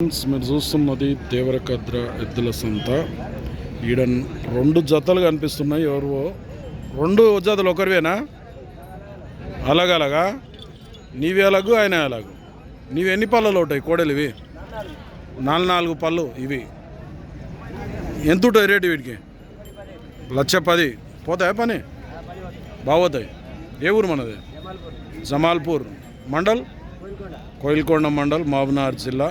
Friends మీరు చూస్తున్నది దేవరకద్ర ఎద్దుల సంత. ఈడ రెండు జతలు కనిపిస్తున్నాయి. ఎవరు? రెండు జతలు ఒకరివేనా? అలాగలాగా నీవి అలాగు ఆయన అలాగు నీవి ఎన్ని పళ్ళలు ఉంటాయి? కోడలు ఇవి? నాలుగు నాలుగు పళ్ళు ఇవి. ఎంత ఉంటుంది రేటు వీటికి? లక్ష పది. పోతాయా పని? బాగోతాయి. ఏ ఊరు మనది? జమాల్పూర్. మండల్? కోయిల్కొండ మండల్ మహబూబ్నగర్ జిల్లా.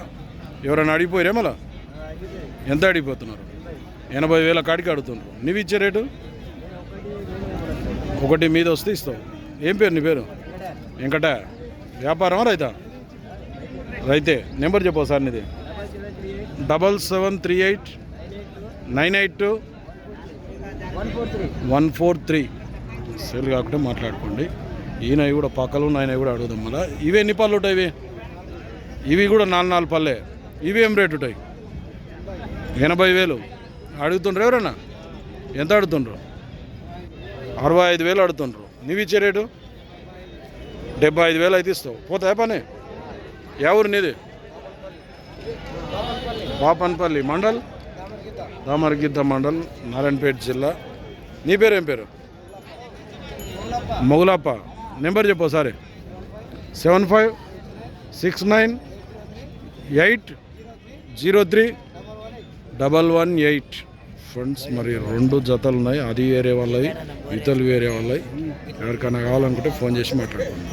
ఎవరైనా అడిగిపోయారే మళ్ళా? ఎంత అడిగిపోతున్నారు? ఎనభై వేల కాడికి అడుగుతున్నారు నువ్వు ఇచ్చే రేటు? ఒకటి మీద వస్తే ఇస్తావు. ఏం పేరు నీ పేరు? వెంకట. వ్యాపారమా రైతా? రైతే. నెంబర్ చెప్పు సార్ నీది. Double seven three eight nine eight two one four three. Sale కాకుండా మాట్లాడుకోండి. ఈయన కూడా పక్కలు నాయన ఆయన కూడా అడుగుదాం మళ్ళీ. ఇవి ఎన్ని పళ్ళు ఉంటాయి ఇవి? ఇవి కూడా నాలుగు నాలుగు పళ్ళే. ఇవి ఏం రేటు ఉంటాయి. ఎనభై వేలు. అడుగుతుండ్రు ఎవరన్నా? ఎంత అడుగుతుండ్రు? అరవై ఐదు వేలు అడుగుతుండ్రు. నువ్వు ఇచ్చే రేటు? డెబ్బై ఐదు వేలు అయితే ఇస్తావు. పోతాయా పని? ఎవరు నీది? పాపన్పల్లి మండల్? రామర్గిద్ద మండల్ నారాయణపేట జిల్లా. నీ పేరు ఏం పేరు? మొగులప్ప నెంబర్ చెప్పు sorry seven five six nine eight zero three double one eight. Friends మరి రెండు జతలు ఉన్నాయి. అది వేరే వాళ్ళవి ఇతలు వేరే వాళ్ళవి ఎవరికైనా కావాలనుకుంటే ఫోన్ చేసి మాట్లాడుకోండి